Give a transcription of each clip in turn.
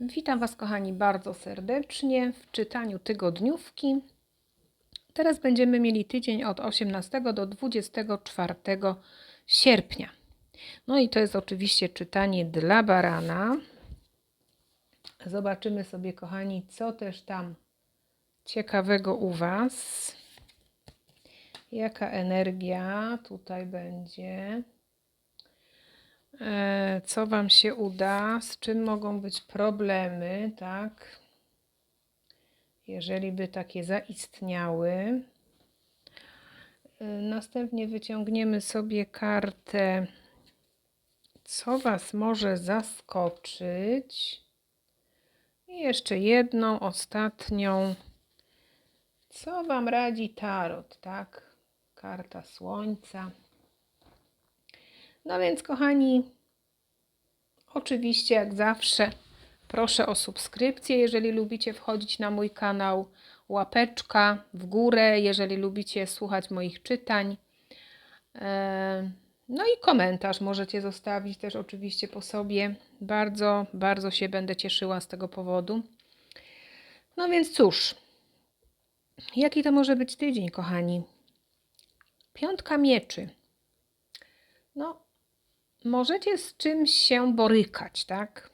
Witam Was, kochani, bardzo serdecznie w czytaniu tygodniówki. Teraz będziemy mieli tydzień od 18 do 24 sierpnia. No i to jest oczywiście czytanie dla barana. Zobaczymy sobie, kochani, co też tam ciekawego u Was. Jaka energia tutaj będzie. E, co Wam się uda, z czym mogą być problemy, tak? Jeżeli by takie zaistniały. E, Następnie wyciągniemy sobie kartę, co Was może zaskoczyć. I jeszcze jedną, ostatnią. Co Wam radzi tarot, tak? Karta słońca. No więc, kochani, oczywiście, jak zawsze, proszę o subskrypcję, jeżeli lubicie wchodzić na mój kanał, łapeczka w górę, jeżeli lubicie słuchać moich czytań. E, No i komentarz możecie zostawić też oczywiście po sobie. Bardzo, bardzo się będę cieszyła z tego powodu. No więc cóż, jaki to może być tydzień, kochani? Piątka mieczy. No, możecie z czymś się borykać, tak?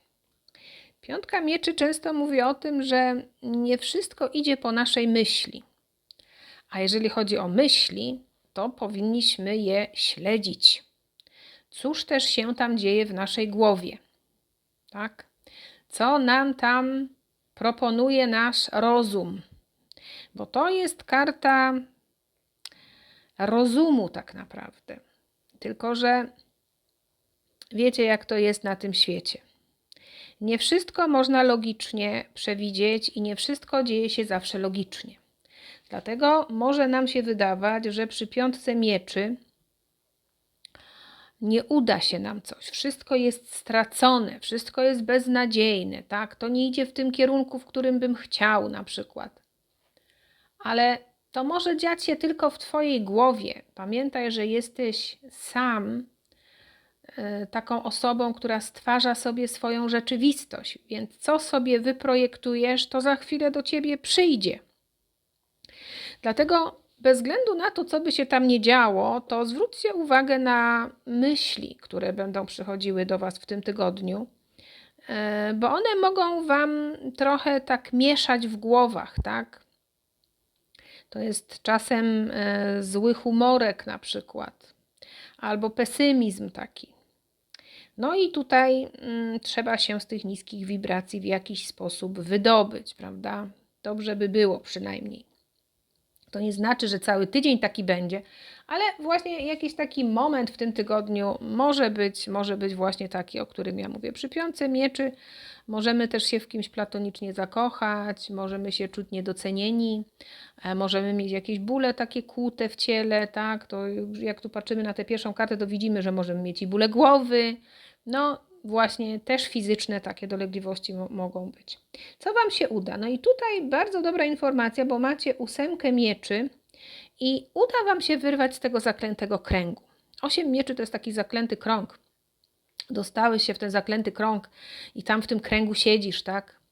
Piątka mieczy często mówi o tym, że nie wszystko idzie po naszej myśli. A jeżeli chodzi o myśli, to powinniśmy je śledzić. Cóż też się tam dzieje w naszej głowie? Tak? Co nam tam proponuje nasz rozum? Bo to jest karta rozumu, tak naprawdę. Tylko, że wiecie, jak to jest na tym świecie. Nie wszystko można logicznie przewidzieć i nie wszystko dzieje się zawsze logicznie. Dlatego może nam się wydawać, że przy piątce mieczy nie uda się nam coś. Wszystko jest stracone, wszystko jest beznadziejne, tak? To nie idzie w tym kierunku, w którym bym chciał, na przykład. Ale to może dziać się tylko w Twojej głowie. Pamiętaj, że jesteś sam taką osobą, która stwarza sobie swoją rzeczywistość. Więc co sobie wyprojektujesz, to za chwilę do ciebie przyjdzie. Dlatego, bez względu na to, co by się tam nie działo, to zwróćcie uwagę na myśli, które będą przychodziły do Was w tym tygodniu, e, bo one mogą Wam trochę tak mieszać w głowach, tak? To jest czasem e, zły humorek na przykład, albo pesymizm taki. No i tutaj mm, trzeba się z tych niskich wibracji w jakiś sposób wydobyć, prawda? Dobrze by było przynajmniej. To nie znaczy, że cały tydzień taki będzie, ale właśnie jakiś taki moment w tym tygodniu może być, może być właśnie taki, o którym ja mówię. Przy piątce mieczy możemy też się w kimś platonicznie zakochać, możemy się czuć niedocenieni, e, możemy mieć jakieś bóle takie kłute w ciele, tak? To jak tu patrzymy na tę pierwszą kartę, to widzimy, że możemy mieć i bóle głowy. No, właśnie też fizyczne takie dolegliwości mo mogą być. Co Wam się uda? No i tutaj bardzo dobra informacja, bo macie ósemkę mieczy i uda Wam się wyrwać z tego zaklętego kręgu. Osiem mieczy to jest taki zaklęty krąg. Dostałeś się w ten zaklęty krąg i tam w tym kręgu siedzisz, tak?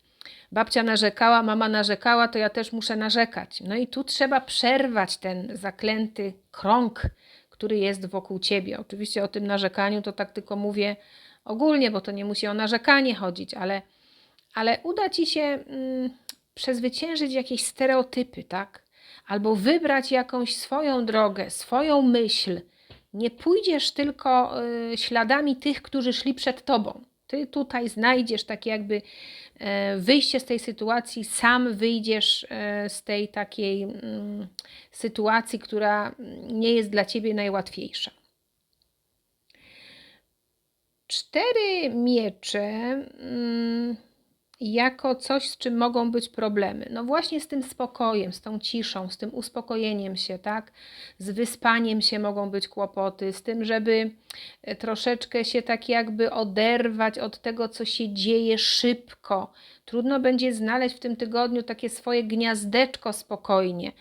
Babcia narzekała, mama narzekała, to ja też muszę narzekać. No i tu trzeba przerwać ten zaklęty krąg, który jest wokół ciebie. Oczywiście o tym narzekaniu to tak tylko mówię ogólnie, bo to nie musi o narzekanie chodzić, ale, ale uda ci się mm, przezwyciężyć jakieś stereotypy, tak? Albo wybrać jakąś swoją drogę, swoją myśl. Nie pójdziesz tylko y, śladami tych, którzy szli przed tobą. Ty tutaj znajdziesz takie jakby e, wyjście z tej sytuacji, sam wyjdziesz e, z tej takiej mm, sytuacji, która nie jest dla ciebie najłatwiejsza. Cztery miecze mm, jako coś, z czym mogą być problemy. No właśnie z tym spokojem, z tą ciszą, z tym uspokojeniem się, tak? Z wyspaniem się mogą być kłopoty, z tym, żeby e, troszeczkę się tak jakby oderwać od tego, co się dzieje szybko. Trudno będzie znaleźć w tym tygodniu takie swoje gniazdeczko spokojnie,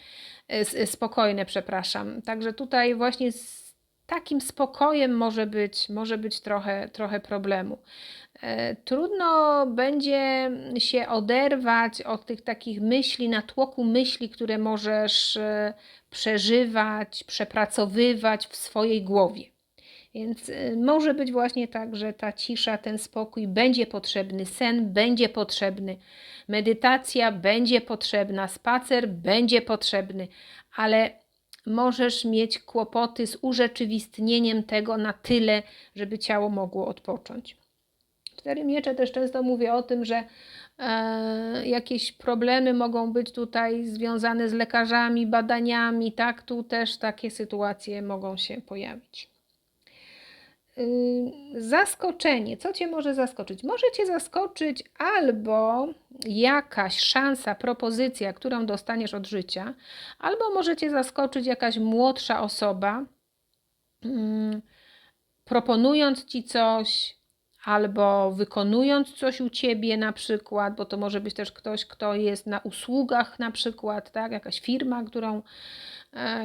e, s- spokojne, przepraszam. Także tutaj właśnie z takim spokojem może być, może być trochę, trochę problemu. E, Trudno będzie się oderwać od tych takich myśli, natłoku myśli, które możesz e, przeżywać, przepracowywać w swojej głowie. Więc y, może być właśnie tak, że ta cisza, ten spokój będzie potrzebny, sen będzie potrzebny, medytacja będzie potrzebna, spacer będzie potrzebny, ale możesz mieć kłopoty z urzeczywistnieniem tego na tyle, żeby ciało mogło odpocząć. Cztery miecze też często mówię o tym, że e, jakieś problemy mogą być tutaj związane z lekarzami, badaniami, tak? Tu też takie sytuacje mogą się pojawić. Zaskoczenie. Co Cię może zaskoczyć? Może Cię zaskoczyć albo jakaś szansa, propozycja, którą dostaniesz od życia, albo może Cię zaskoczyć jakaś młodsza osoba, proponując Ci coś, albo wykonując coś u Ciebie na przykład, bo to może być też ktoś, kto jest na usługach na przykład, tak? Jakaś firma, którą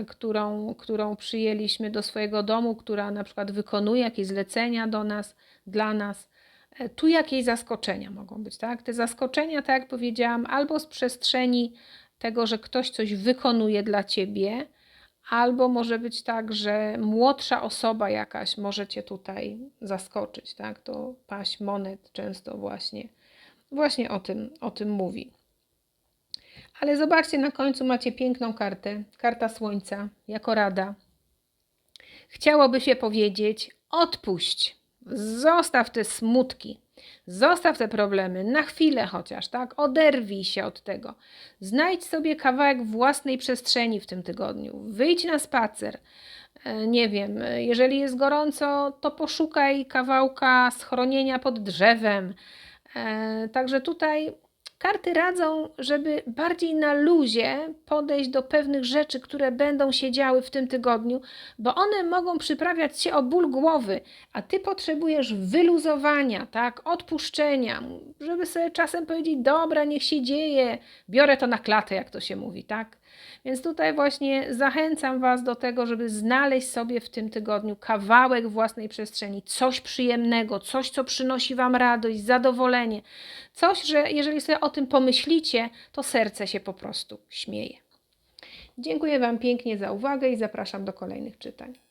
którą, którą przyjęliśmy do swojego domu, która na przykład wykonuje jakieś zlecenia do nas, dla nas. E, Tu jakieś zaskoczenia mogą być, tak? Te zaskoczenia, tak jak powiedziałam, albo z przestrzeni tego, że ktoś coś wykonuje dla ciebie, albo może być tak, że młodsza osoba jakaś może cię tutaj zaskoczyć, tak? To paść monet często właśnie, właśnie o tym, o tym mówi. Ale zobaczcie, na końcu macie piękną kartę, karta słońca, jako rada. Chciałoby się powiedzieć: odpuść, zostaw te smutki, zostaw te problemy, na chwilę chociaż, tak? Oderwij się od tego. Znajdź sobie kawałek własnej przestrzeni w tym tygodniu. Wyjdź na spacer. E, Nie wiem, e, jeżeli jest gorąco, to poszukaj kawałka schronienia pod drzewem. E, Także tutaj Karty radzą, żeby bardziej na luzie podejść do pewnych rzeczy, które będą się działy w tym tygodniu, bo one mogą przyprawiać się o ból głowy, a ty potrzebujesz wyluzowania, tak, odpuszczenia, żeby sobie czasem powiedzieć: Dobra, niech się dzieje, biorę to na klatę, jak to się mówi, tak. Więc tutaj właśnie zachęcam Was do tego, żeby znaleźć sobie w tym tygodniu kawałek własnej przestrzeni, coś przyjemnego, coś, co przynosi Wam radość, zadowolenie, coś, że jeżeli sobie o tym pomyślicie, to serce się po prostu śmieje. Dziękuję Wam pięknie za uwagę i zapraszam do kolejnych czytań.